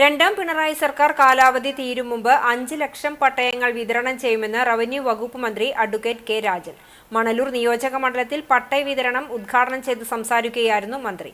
രണ്ടാം പിണറായി സർക്കാർ കാലാവധി തീരും മുമ്പ് അഞ്ച് ലക്ഷം പട്ടയങ്ങൾ വിതരണം ചെയ്യുമെന്ന് റവന്യൂ വകുപ്പ് മന്ത്രി അഡ്വക്കേറ്റ് കെ രാജൻ. മണലൂർ നിയോജക മണ്ഡലത്തിൽ പട്ടയ വിതരണം ഉദ്ഘാടനം ചെയ്ത് സംസാരിക്കുകയായിരുന്നു മന്ത്രി.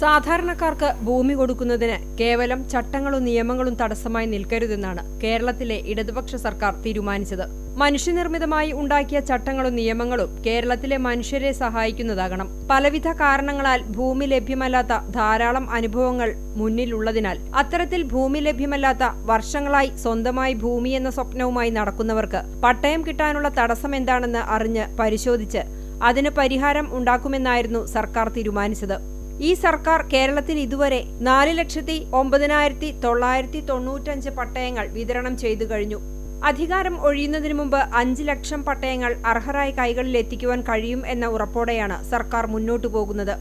സാധാരണക്കാർക്ക് ഭൂമി കൊടുക്കുന്നതിന് കേവലം ചട്ടങ്ങളും നിയമങ്ങളും തടസ്സമായി നിൽക്കരുതെന്നാണ് കേരളത്തിലെ ഇടതുപക്ഷ സർക്കാർ തീരുമാനിച്ചത്. മനുഷ്യനിർമ്മിതമായി ഉണ്ടാക്കിയ ചട്ടങ്ങളും നിയമങ്ങളും കേരളത്തിലെ മനുഷ്യരെ സഹായിക്കുന്നതാകണം. പലവിധ കാരണങ്ങളാൽ ഭൂമി ലഭ്യമല്ലാത്ത ധാരാളം അനുഭവങ്ങൾ മുന്നിലുള്ളതിനാൽ അത്തരത്തിൽ ഭൂമി ലഭ്യമല്ലാത്ത വർഷങ്ങളായി സ്വന്തമായി ഭൂമി എന്ന സ്വപ്നവുമായി നടക്കുന്നവർക്ക് പട്ടയം കിട്ടാനുള്ള തടസ്സം എന്താണെന്ന് അറിഞ്ഞ് പരിശോധിച്ച് അതിന് പരിഹാരം ഉണ്ടാക്കുമെന്നായിരുന്നു സർക്കാർ തീരുമാനിച്ചത്. ഈ സർക്കാർ കേരളത്തിൽ ഇതുവരെ നാല് ലക്ഷത്തി ഒമ്പതിനായിരത്തി തൊള്ളായിരത്തി തൊണ്ണൂറ്റഞ്ച് പട്ടയങ്ങൾ വിതരണം ചെയ്തു കഴിഞ്ഞു. അധികാരം ഒഴിയുന്നതിനു മുമ്പ് അഞ്ച് ലക്ഷം പട്ടയങ്ങൾ അർഹരായ കൈകളിൽ എത്തിക്കുവാൻ കഴിയും എന്ന ഉറപ്പോടെയാണ് സർക്കാർ മുന്നോട്ടു പോകുന്നത്.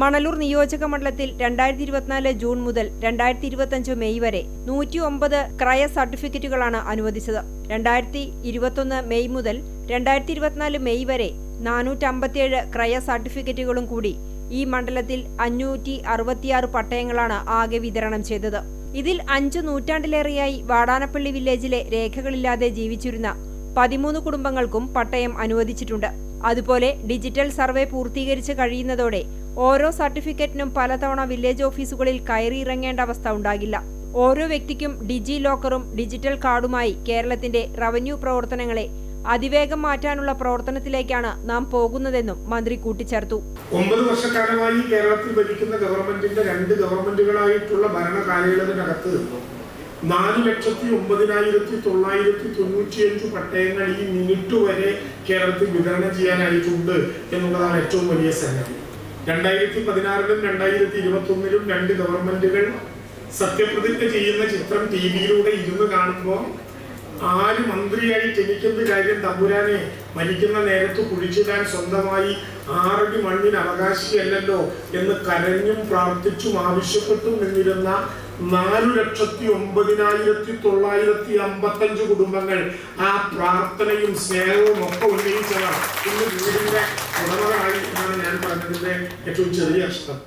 മണലൂർ നിയോജക മണ്ഡലത്തിൽ രണ്ടായിരത്തി ഇരുപത്തിനാല് ജൂൺ മുതൽ രണ്ടായിരത്തി ഇരുപത്തിയഞ്ച് മെയ് വരെ നൂറ്റി ഒമ്പത് ക്രയ സർട്ടിഫിക്കറ്റുകളാണ് അനുവദിച്ചത്. രണ്ടായിരത്തി ഇരുപത്തൊന്ന് മെയ് മുതൽ രണ്ടായിരത്തി ഇരുപത്തിനാല് മെയ് വരെ നാനൂറ്റമ്പത്തിയേഴ് ക്രയ സർട്ടിഫിക്കറ്റുകളും കൂടി ഈ മണ്ഡലത്തിൽ അഞ്ഞൂറ്റി അറുപത്തിയാറ് പട്ടയങ്ങളാണ് ആകെ വിതരണം ചെയ്തത്. ഇതിൽ അഞ്ചു നൂറ്റാണ്ടിലേറെയായി വാടാനപ്പള്ളി വില്ലേജിലെ രേഖകളില്ലാതെ ജീവിച്ചിരുന്ന പതിമൂന്ന് കുടുംബങ്ങൾക്കും പട്ടയം അനുവദിച്ചിട്ടുണ്ട്. അതുപോലെ ഡിജിറ്റൽ സർവേ പൂർത്തീകരിച്ച് കഴിയുന്നതോടെ ഓരോ സർട്ടിഫിക്കറ്റിനും പലതവണ വില്ലേജ് ഓഫീസുകളിൽ കയറിയിറങ്ങേണ്ട അവസ്ഥ ഉണ്ടാകില്ല. ഓരോ വ്യക്തിക്കും ഡിജി ലോക്കറും ഡിജിറ്റൽ കാർഡുമായി കേരളത്തിന്റെ റവന്യൂ പ്രവർത്തനങ്ങളെ അതിവേഗം മാറ്റാനുള്ള പ്രവർത്തനത്തിലേക്കാണ് നാം പോകുന്നതെന്നും മന്ത്രി കൂട്ടിച്ചേർത്തു. ഒമ്പത് വർഷക്കാലമായി കേരളത്തിൽ ഭരിക്കുന്ന ഗവൺമെന്റിന്റെ രണ്ട് ഗവൺമെന്റുകളായിട്ടുള്ള ഭരണ കാലയളവിനകത്ത് നാല് ലക്ഷത്തി ഒമ്പതിനായിരത്തി തൊള്ളായിരത്തി തൊണ്ണൂറ്റിയഞ്ച് പട്ടയങ്ങൾ ഈ മിനിറ്റ് വരെ കേരളത്തിൽ വിതരണം ചെയ്യാനായിട്ടുണ്ട് എന്നുള്ളതാണ് ഏറ്റവും വലിയ സംഗതി. രണ്ടായിരത്തി പതിനാറിലും രണ്ടായിരത്തി ഇരുപത്തി ഒന്നിലും രണ്ട് ഗവൺമെന്റുകൾ സത്യപ്രതിജ്ഞ ചെയ്യുന്ന ചിത്രം ടി വിയിലൂടെ ഇരുന്ന് കാണുമ്പോൾ ആര് മന്ത്രിയായി ജനിക്കുന്ന കാര്യം തമ്പുരാനെ മരിക്കുന്ന നേരത്ത് കുഴിച്ചിടാൻ സ്വന്തമായി ആറടി മണ്ണിന് അവകാശിയല്ലല്ലോ എന്ന് കരഞ്ഞും പ്രാർത്ഥിച്ചും ആവശ്യപ്പെട്ടും നിന്നിരുന്ന നാലു ലക്ഷത്തി ഒമ്പതിനായിരത്തി തൊള്ളായിരത്തി അമ്പത്തഞ്ച് കുടുംബങ്ങൾ ആ പ്രാർത്ഥനയും സ്നേഹവും ഒക്കെ ഉന്നയിച്ചതാണ്. ഇന്ന് വീടിന്റെ ഉടമകളായി എന്നാണ് ഞാൻ പറഞ്ഞതിന്റെ ഏറ്റവും ചെറിയ അർത്ഥം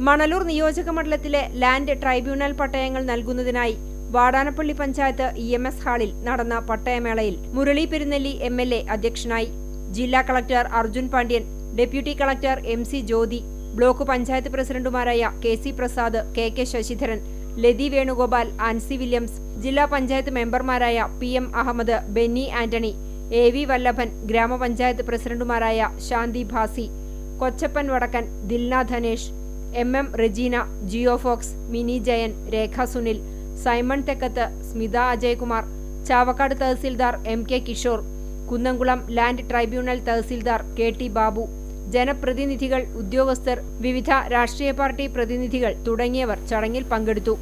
മണലൂർ നിയോജക മണ്ഡലത്തിലെ ലാൻഡ് ട്രൈബ്യൂണൽ പട്ടയങ്ങൾ നൽകുന്നതിനായി Vatanappally panchayat E M S ഹാളിൽ നടന്ന പട്ടയമേളയിൽ Murali Perunnelli M L A അധ്യക്ഷനായി ജില്ലാ collector Arjun Pandian deputy collector M C Jyothi block panchayat പ്രസിഡന്റുമാരായ K C Prasad K K Sasidharan Lathi Venugopal Ancy Williams ജില്ലാ പഞ്ചായത്ത് മെമ്പർമാരായ P M Ahammed Benny Antony A V Vallabhan ഗ്രാമപഞ്ചായത്ത് പ്രസിഡന്റുമാരായ Shanthi Bhasi Kochappan Vadakkan Dilna Dhanesh M M Regina Jio Fox Mini Jayan Rekha Sunil Simon Thekkath Smitha Ajaykumar Chavakkad tahsildar M K Kishore Kunnamkulam land tribunal tahsildar K T Babu ജനപ്രതിനിധികൾ ഉദ്യോഗസ്ഥർ വിവിധ രാഷ്ട്രീയ party പ്രതിനിധികൾ തുടങ്ങിയവർ ചടങ്ങിൽ പങ്കെടുത്തു.